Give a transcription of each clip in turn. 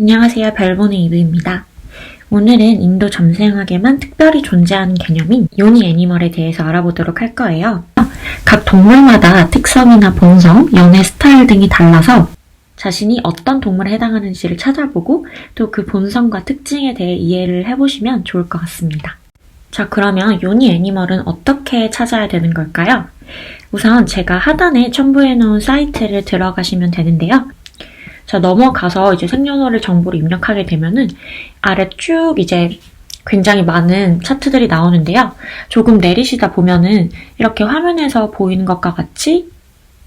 안녕하세요. 별보는 이브입니다. 오늘은 인도 점생학에만 특별히 존재하는 개념인 요니 애니멀에 대해서 알아보도록 할 거예요. 각 동물마다 특성이나 본성, 연애 스타일 등이 달라서 자신이 어떤 동물에 해당하는지를 찾아보고 또 그 본성과 특징에 대해 이해를 해보시면 좋을 것 같습니다. 자, 그러면 요니 애니멀은 어떻게 찾아야 되는 걸까요? 우선 제가 하단에 첨부해 놓은 사이트를 들어가시면 되는데요. 자, 넘어가서 이제 생년월일 정보를 입력하게 되면은 아래 쭉 이제 굉장히 많은 차트들이 나오는데요. 조금 내리시다 보면은 이렇게 화면에서 보이는 것과 같이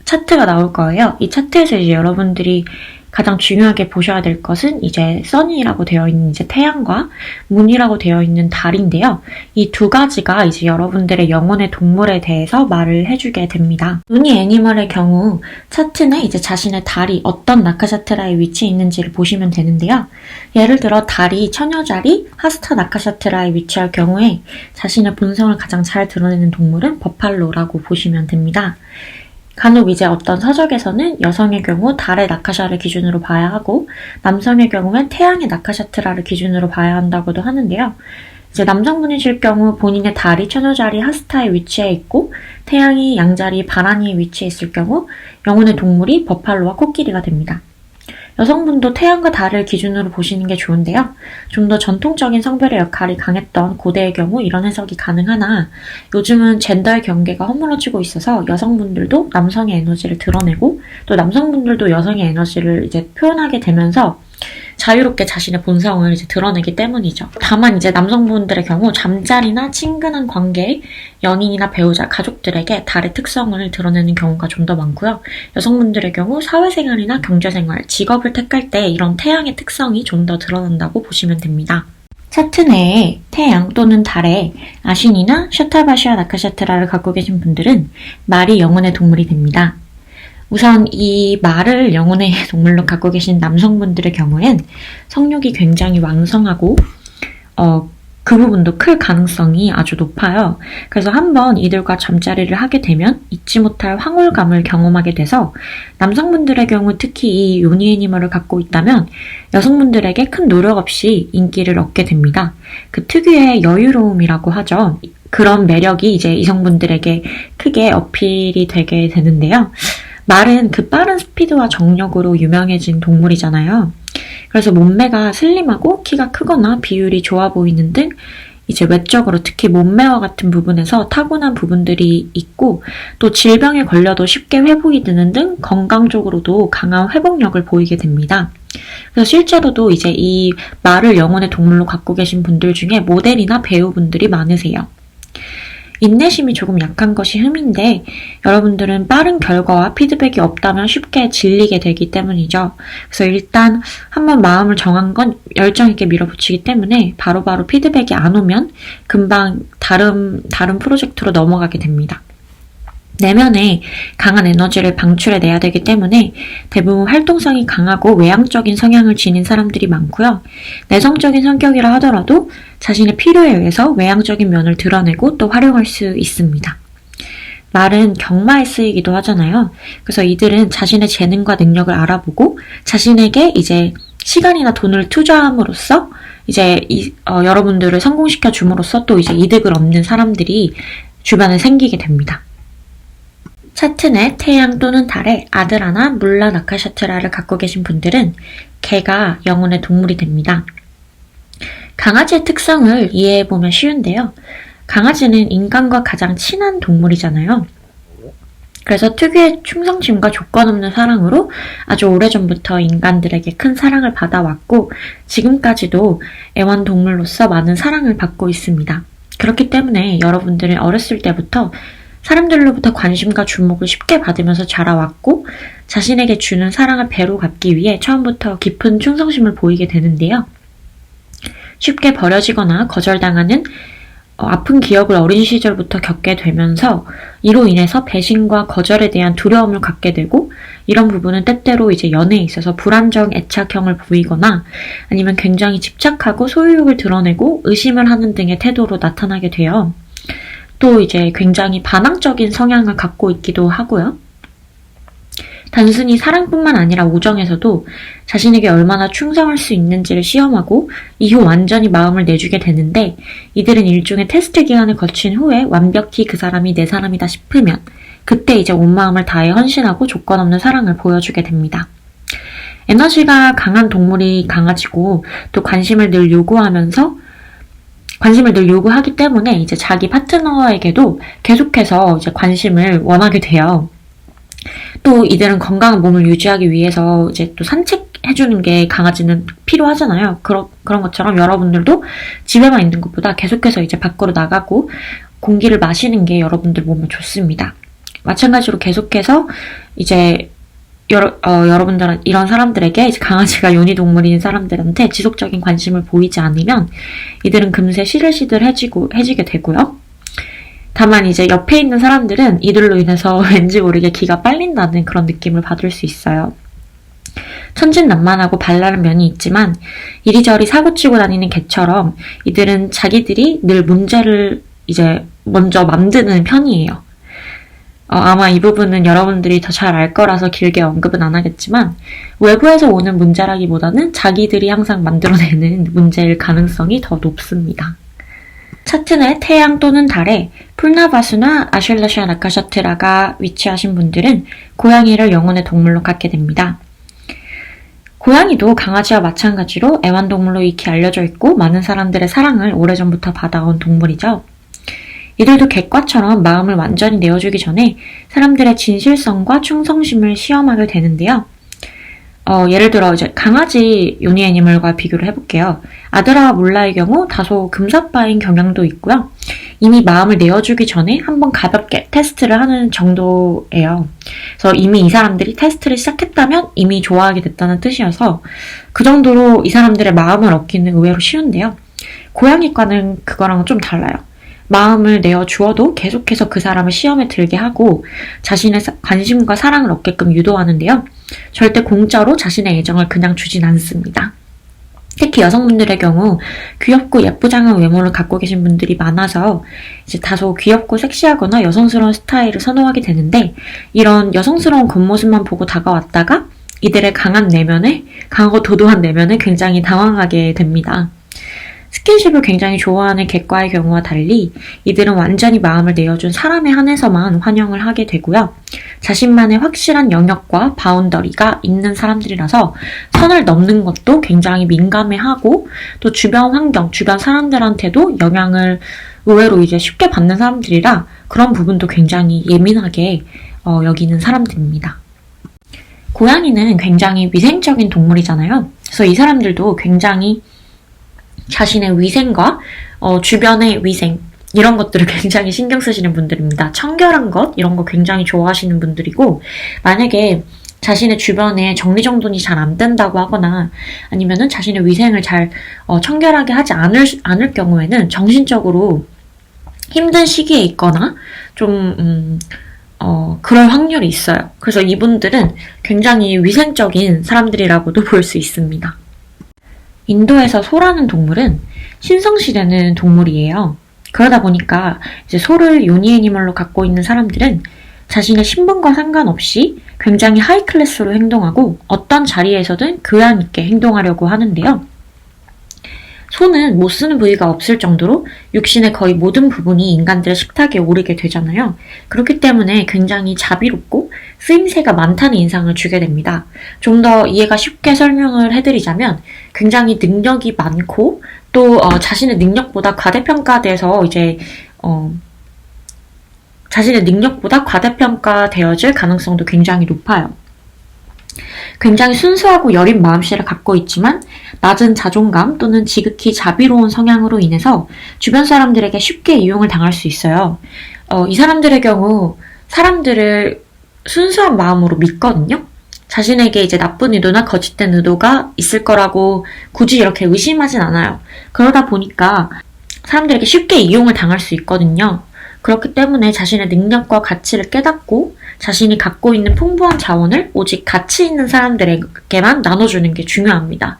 차트가 나올 거예요. 이 차트에서 이제 여러분들이 가장 중요하게 보셔야 될 것은 이제 선이라고 되어 있는 이제 태양과 문이라고 되어 있는 달인데요. 이 두 가지가 이제 여러분들의 영혼의 동물에 대해서 말을 해주게 됩니다. 눈이 애니멀의 경우 차트는 이제 자신의 달이 어떤 나카샤트라에 위치해 있는지를 보시면 되는데요. 예를 들어 달이 처녀자리 하스타 나카샤트라에 위치할 경우에 자신의 본성을 가장 잘 드러내는 동물은 버팔로라고 보시면 됩니다. 간혹 이제 어떤 서적에서는 여성의 경우 달의 나카샤를 기준으로 봐야 하고 남성의 경우엔 태양의 나카샤트라를 기준으로 봐야 한다고도 하는데요. 이제 남성분이실 경우 본인의 달이 천여자리 하스타에 위치해 있고 태양이 양자리 바라니에 위치해 있을 경우 영혼의 동물이 버팔로와 코끼리가 됩니다. 여성분도 태양과 달을 기준으로 보시는 게 좋은데요. 좀 더 전통적인 성별의 역할이 강했던 고대의 경우 이런 해석이 가능하나 요즘은 젠더의 경계가 허물어지고 있어서 여성분들도 남성의 에너지를 드러내고 또 남성분들도 여성의 에너지를 이제 표현하게 되면서 자유롭게 자신의 본성을 이제 드러내기 때문이죠. 다만 이제 남성분들의 경우 잠자리나 친근한 관계, 연인이나 배우자, 가족들에게 달의 특성을 드러내는 경우가 좀 더 많고요. 여성분들의 경우 사회생활이나 경제생활, 직업을 택할 때 이런 태양의 특성이 좀 더 드러난다고 보시면 됩니다. 차트 내에 태양 또는 달에 아신이나 샤타바시아 나카샤트라를 갖고 계신 분들은 말이 영혼의 동물이 됩니다. 우선 이 말을 영혼의 동물로 갖고 계신 남성분들의 경우엔 성욕이 굉장히 왕성하고 어, 그 부분도 클 가능성이 아주 높아요. 그래서 한번 이들과 잠자리를 하게 되면 잊지 못할 황홀감을 경험하게 돼서 남성분들의 경우 특히 이 요니 애니멀을 갖고 있다면 여성분들에게 큰 노력 없이 인기를 얻게 됩니다. 그 특유의 여유로움이라고 하죠. 그런 매력이 이제 이성분들에게 크게 어필이 되게 되는데요. 말은 그 빠른 스피드와 정력으로 유명해진 동물이잖아요. 그래서 몸매가 슬림하고 키가 크거나 비율이 좋아 보이는 등 이제 외적으로 특히 몸매와 같은 부분에서 타고난 부분들이 있고 또 질병에 걸려도 쉽게 회복이 되는 등 건강적으로도 강한 회복력을 보이게 됩니다. 그래서 실제로도 이제 이 말을 영혼의 동물로 갖고 계신 분들 중에 모델이나 배우분들이 많으세요. 인내심이 조금 약한 것이 흠인데 여러분들은 빠른 결과와 피드백이 없다면 쉽게 질리게 되기 때문이죠. 그래서 일단 한번 마음을 정한 건 열정 있게 밀어붙이기 때문에 바로바로 바로 피드백이 안 오면 금방 다른 다른 프로젝트로 넘어가게 됩니다. 내면에 강한 에너지를 방출해내야 되기 때문에 대부분 활동성이 강하고 외향적인 성향을 지닌 사람들이 많고요. 내성적인 성격이라 하더라도 자신의 필요에 의해서 외향적인 면을 드러내고 또 활용할 수 있습니다. 말은 경마에 쓰이기도 하잖아요. 그래서 이들은 자신의 재능과 능력을 알아보고 자신에게 이제 시간이나 돈을 투자함으로써 이제 이, 어, 여러분들을 성공시켜 줌으로써 또 이제 이득을 얻는 사람들이 주변에 생기게 됩니다. 차트 내 태양 또는 달에 아드라나 물라 나카샤트라를 갖고 계신 분들은 개가 영혼의 동물이 됩니다. 강아지의 특성을 이해해보면 쉬운데요. 강아지는 인간과 가장 친한 동물이잖아요. 그래서 특유의 충성심과 조건 없는 사랑으로 아주 오래전부터 인간들에게 큰 사랑을 받아왔고 지금까지도 애완동물로서 많은 사랑을 받고 있습니다. 그렇기 때문에 여러분들은 어렸을 때부터 사람들로부터 관심과 주목을 쉽게 받으면서 자라왔고 자신에게 주는 사랑을 배로 갚기 위해 처음부터 깊은 충성심을 보이게 되는데요. 쉽게 버려지거나 거절당하는 어, 아픈 기억을 어린 시절부터 겪게 되면서 이로 인해서 배신과 거절에 대한 두려움을 갖게 되고 이런 부분은 때때로 이제 연애에 있어서 불안정 애착형을 보이거나 아니면 굉장히 집착하고 소유욕을 드러내고 의심을 하는 등의 태도로 나타나게 돼요. 또 이제 굉장히 반항적인 성향을 갖고 있기도 하고요. 단순히 사랑뿐만 아니라 우정에서도 자신에게 얼마나 충성할 수 있는지를 시험하고 이후 완전히 마음을 내주게 되는데 이들은 일종의 테스트 기간을 거친 후에 완벽히 그 사람이 내 사람이다 싶으면 그때 이제 온 마음을 다해 헌신하고 조건 없는 사랑을 보여주게 됩니다. 에너지가 강한 동물이 강아지고 또 관심을 늘 요구하면서 관심을 늘 요구하기 때문에 이제 자기 파트너에게도 계속해서 이제 관심을 원하게 돼요. 또 이들은 건강한 몸을 유지하기 위해서 이제 또 산책해주는 게 강아지는 필요하잖아요. 그런, 그런 것처럼 여러분들도 집에만 있는 것보다 계속해서 이제 밖으로 나가고 공기를 마시는 게 여러분들 몸에 좋습니다. 마찬가지로 계속해서 이제 여러, 어, 여러분들은 이런 사람들에게 강아지가 요니동물인 사람들한테 지속적인 관심을 보이지 않으면 이들은 금세 시들시들해지고, 해지게 되고요. 다만 이제 옆에 있는 사람들은 이들로 인해서 왠지 모르게 기가 빨린다는 그런 느낌을 받을 수 있어요. 천진난만하고 발랄한 면이 있지만 이리저리 사고치고 다니는 개처럼 이들은 자기들이 늘 문제를 이제 먼저 만드는 편이에요. 어, 아마 이 부분은 여러분들이 더 잘 알 거라서 길게 언급은 안 하겠지만 외부에서 오는 문제라기보다는 자기들이 항상 만들어내는 문제일 가능성이 더 높습니다. 차트의 태양 또는 달에 풀나바스나 아실라시아 나카샤트라가 위치하신 분들은 고양이를 영혼의 동물로 갖게 됩니다. 고양이도 강아지와 마찬가지로 애완동물로 익히 알려져 있고 많은 사람들의 사랑을 오래전부터 받아온 동물이죠. 이들도 객과처럼 마음을 완전히 내어주기 전에 사람들의 진실성과 충성심을 시험하게 되는데요. 어, 예를 들어 이제 강아지 요니 애니멀과 비교를 해볼게요. 아드라와 몰라의 경우 다소 금사빠인 경향도 있고요. 이미 마음을 내어주기 전에 한번 가볍게 테스트를 하는 정도예요. 그래서 이미 이 사람들이 테스트를 시작했다면 이미 좋아하게 됐다는 뜻이어서 그 정도로 이 사람들의 마음을 얻기는 의외로 쉬운데요. 고양이과는 그거랑은 좀 달라요. 마음을 내어 주어도 계속해서 그 사람을 시험에 들게 하고 자신의 관심과 사랑을 얻게끔 유도하는데요. 절대 공짜로 자신의 애정을 그냥 주진 않습니다. 특히 여성분들의 경우 귀엽고 예쁘장한 외모를 갖고 계신 분들이 많아서 이제 다소 귀엽고 섹시하거나 여성스러운 스타일을 선호하게 되는데 이런 여성스러운 겉모습만 보고 다가왔다가 이들의 강한 내면에 강하고 도도한 내면에 굉장히 당황하게 됩니다. 스킨십을 굉장히 좋아하는 객과의 경우와 달리 이들은 완전히 마음을 내어준 사람에 한해서만 환영을 하게 되고요. 자신만의 확실한 영역과 바운더리가 있는 사람들이라서 선을 넘는 것도 굉장히 민감해하고 또 주변 환경, 주변 사람들한테도 영향을 의외로 이제 쉽게 받는 사람들이라 그런 부분도 굉장히 예민하게 어, 여기는 사람들입니다. 고양이는 굉장히 위생적인 동물이잖아요. 그래서 이 사람들도 굉장히 자신의 위생과 어, 주변의 위생 이런 것들을 굉장히 신경 쓰시는 분들입니다. 청결한 것 이런 거 굉장히 좋아하시는 분들이고 만약에 자신의 주변에 정리정돈이 잘 안 된다고 하거나 아니면은 자신의 위생을 잘 어, 청결하게 하지 않을 않을 경우에는 정신적으로 힘든 시기에 있거나 좀 음, 어, 그럴 확률이 있어요. 그래서 이분들은 굉장히 위생적인 사람들이라고도 볼 수 있습니다. 인도에서 소라는 동물은 신성시되는 동물이에요. 그러다 보니까 이제 소를 요니 애니멀로 갖고 있는 사람들은 자신의 신분과 상관없이 굉장히 하이 클래스로 행동하고 어떤 자리에서든 교양 있게 행동하려고 하는데요. 소는 못 쓰는 부위가 없을 정도로 육신의 거의 모든 부분이 인간들의 식탁에 오르게 되잖아요. 그렇기 때문에 굉장히 자비롭고 쓰임새가 많다는 인상을 주게 됩니다. 좀 더 이해가 쉽게 설명을 해드리자면 굉장히 능력이 많고 또 어, 자신의 능력보다 과대평가돼서 이제 어, 자신의 능력보다 과대평가되어질 가능성도 굉장히 높아요. 굉장히 순수하고 여린 마음씨를 갖고 있지만 낮은 자존감 또는 지극히 자비로운 성향으로 인해서 주변 사람들에게 쉽게 이용을 당할 수 있어요. 어, 이 사람들의 경우 사람들을 순수한 마음으로 믿거든요. 자신에게 이제 나쁜 의도나 거짓된 의도가 있을 거라고 굳이 이렇게 의심하진 않아요. 그러다 보니까 사람들에게 쉽게 이용을 당할 수 있거든요. 그렇기 때문에 자신의 능력과 가치를 깨닫고 자신이 갖고 있는 풍부한 자원을 오직 가치 있는 사람들에게만 나눠주는 게 중요합니다.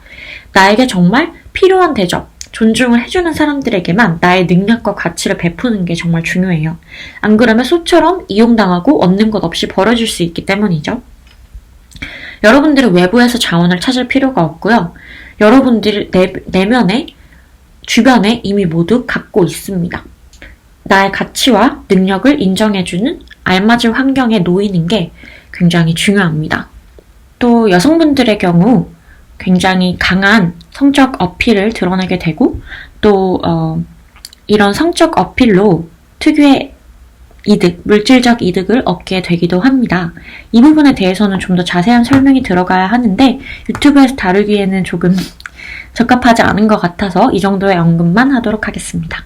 나에게 정말 필요한 대접, 존중을 해주는 사람들에게만 나의 능력과 가치를 베푸는 게 정말 중요해요. 안 그러면 소처럼 이용당하고 얻는 것 없이 벌어질 수 있기 때문이죠. 여러분들은 외부에서 자원을 찾을 필요가 없고요. 여러분들 내, 내면에, 주변에 이미 모두 갖고 있습니다. 나의 가치와 능력을 인정해주는 알맞은 환경에 놓이는 게 굉장히 중요합니다. 또 여성분들의 경우 굉장히 강한 성적 어필을 드러내게 되고 또 어, 이런 성적 어필로 특유의 이득, 물질적 이득을 얻게 되기도 합니다. 이 부분에 대해서는 좀 더 자세한 설명이 들어가야 하는데 유튜브에서 다루기에는 조금 적합하지 않은 것 같아서 이 정도의 언급만 하도록 하겠습니다.